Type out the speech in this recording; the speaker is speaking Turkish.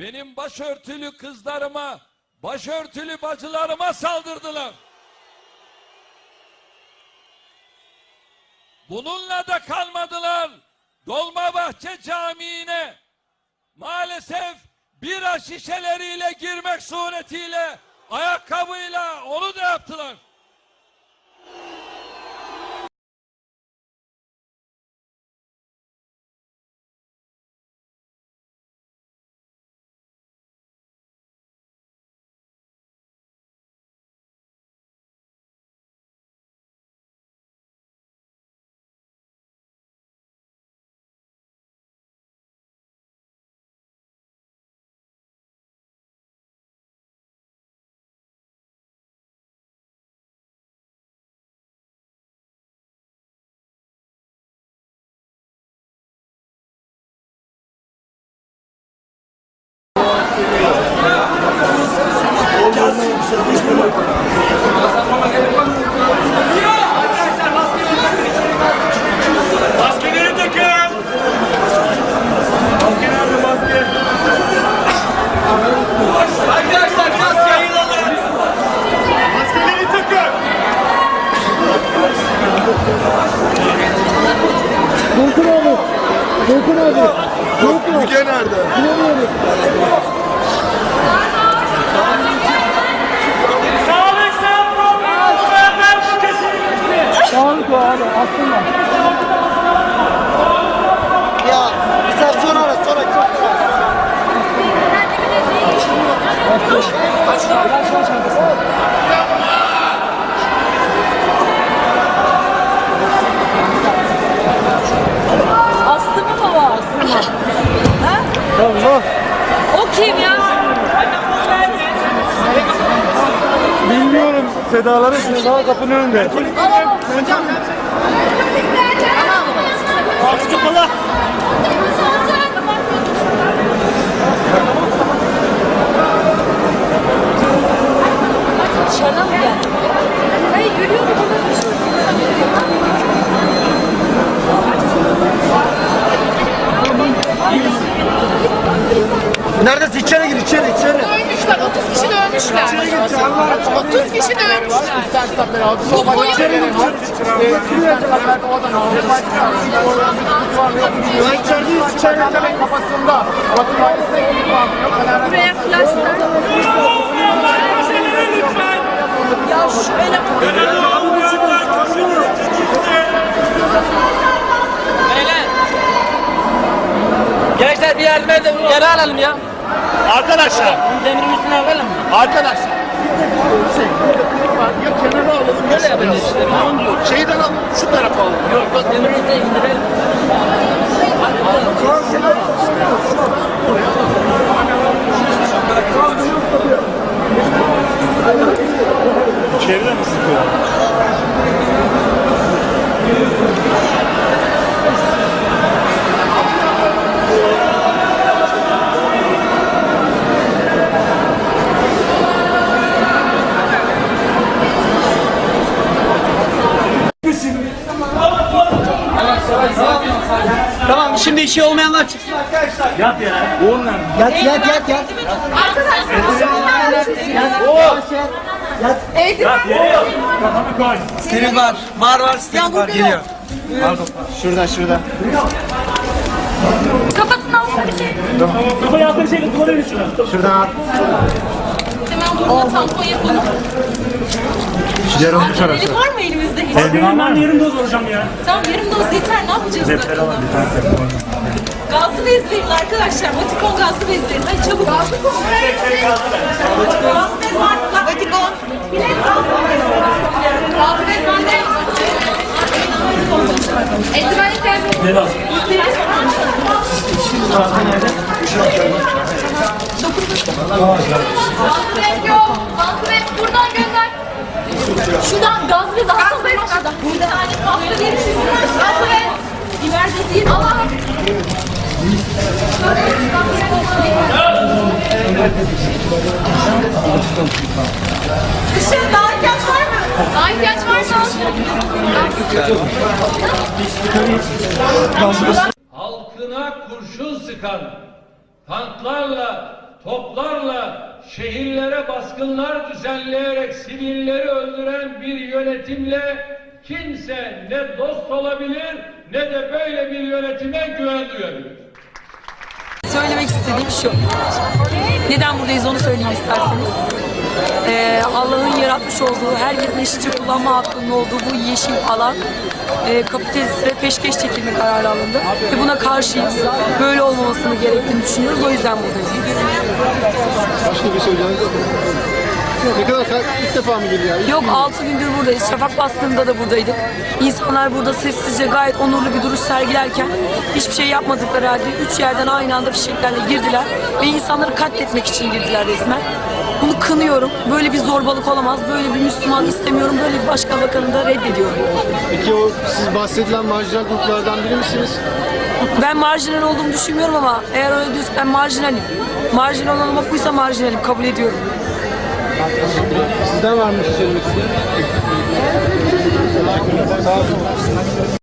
benim başörtülü kızlarıma, başörtülü bacılarıma saldırdılar. Bununla da kalmadılar. Dolmabahçe Camii'ne maalesef bira şişeleriyle girmek suretiyle ayakkabıyla onu da yaptılar. Volkan abi. Volkan abi. Volkan abi. Müge nerede? Bulamıyorum. Sedaları Seda kapının önünde. Ağzı kapalı. Dışarıdan mı geldi? Hayır yürüyor mu? Neredesin? İçeri gir içeri içeri. Ölmüşler, 30 kişi de ölmüşler. 30 kişi de ölmüşler. Kafasında. buraya flaşlar. Ya olmayanlar koşun. Gençler bir yardım edin. Yere alalım ya. Arkadaşlar. Demirin üstüne alalım mı? Arkadaşlar. Ya Tamam şimdi işi olmayanlar çıksın. Yat yere. Yat yat yat yat. Yat yere yat. Kafanı koy. Steril var. Var var steril var. Geliyor. Şurada şurada. Kafasına alsın bir şey. Kafayı attığın şeyle duvara üstüne. Şuradan at. Hemen burnuna tampon yapalım. Yarım Eli var mı elimizde hiç? Benim ben yarım doz olacağım ya. Tamam yarım doz yeter ne yapacağız? Defter alalım bir tane telefon. Gazlı bezleyin arkadaşlar. Vatikon gazlı bezleyin. Hadi çabuk. Gazlı bez. Gazlı bez var. Lan Vatikon. Bilet gazlı bez. Gazlı bez bende. Eldiven ihtiyacım. Ne lazım? Gazlı bez yok. Gazlı bez buradan gönder. Şuradan gazlı bez alsana ben şuradan. Bir tane. Gazlı bez. Biber bezi. Allah. Işıl daha ihtiyaç var mı? Daha ihtiyaç varsa halkına kurşun sıkan, tanklarla, toplarla şehirlere baskınlar düzenleyerek sivilleri öldüren bir yönetimle kimse ne dost olabilir ne de böyle bir yönetime güven duyabilir. Söylemek istediğim şu. Neden buradayız onu söyleyeyim isterseniz. Ee, Allah'ın yaratmış olduğu, herkesin eşitçe kullanma hakkının olduğu bu yeşil alan e, kapitalistlere peşkeş çekilme kararı alındı. Ve buna karşıyız. Böyle olmamasını gerektiğini düşünüyoruz. O yüzden buradayız. Başka bir söyleyeceğiniz yok mu? Ne kadar ilk defa mı geliyor? İlk Yok mü? 6 gündür buradayız. Şafak baskınında da buradaydık. İnsanlar burada sessizce gayet onurlu bir duruş sergilerken hiçbir şey yapmadıkları halde üç yerden aynı anda fişeklerle girdiler ve insanları katletmek için girdiler resmen kınıyorum. Böyle bir zorbalık olamaz. Böyle bir Müslüman istemiyorum. Böyle bir başka bakanı da reddediyorum. Peki o siz bahsedilen marjinal gruplardan biri misiniz? Ben marjinal olduğumu düşünmüyorum ama eğer öyle diyorsak ben marjinalim. Marjinal olmak buysa marjinalim. Kabul ediyorum. Sizden varmış şey söylemek istedim. Sağ olun.